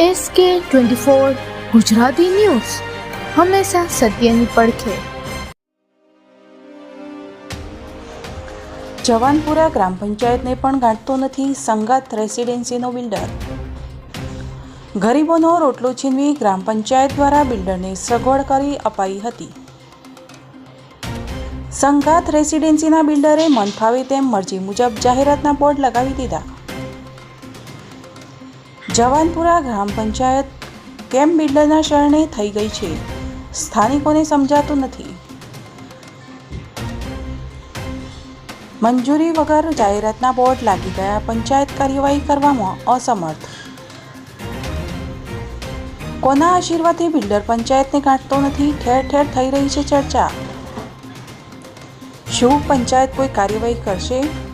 S કે twenty four Gujarati news. હંમેશા સત્યની પડખે. જવાનપુરા ગ્રામ પંચાયતને પણ ગાંઠતો નથી સંગાત રેસિડેન્સીનો બિલ્ડર. ગરીબોનો રોટલો છીનવી ગ્રામ પંચાયત દ્વારા બિલ્ડરને સગવડ કરી અપાઈ હતી. સંગાત રેસિડેન્સીના બિલ્ડરે મન ફાવે તેમ મરજી મુજબ જાહેરાતના બોર્ડ લગાવી દીધા. જવાનપુરા ગ્રામ પંચાયત કેમ બિલ્ડરના શરણે થઈ ગઈ છે? સ્થાનિકોને સમજાતું નથી. મંજૂરી વગર જાહેરાતના બોર્ડ લાગી ગયા. પંચાયત કાર્યવાહી કરવામાં અસમર્થ. કોના આશીર્વાદથી બિલ્ડર પંચાયતને ગાંઠતો નથી? ઠેર ઠેર થઈ રહી છે ચર્ચા. શું પંચાયત કોઈ કાર્યવાહી કરશે?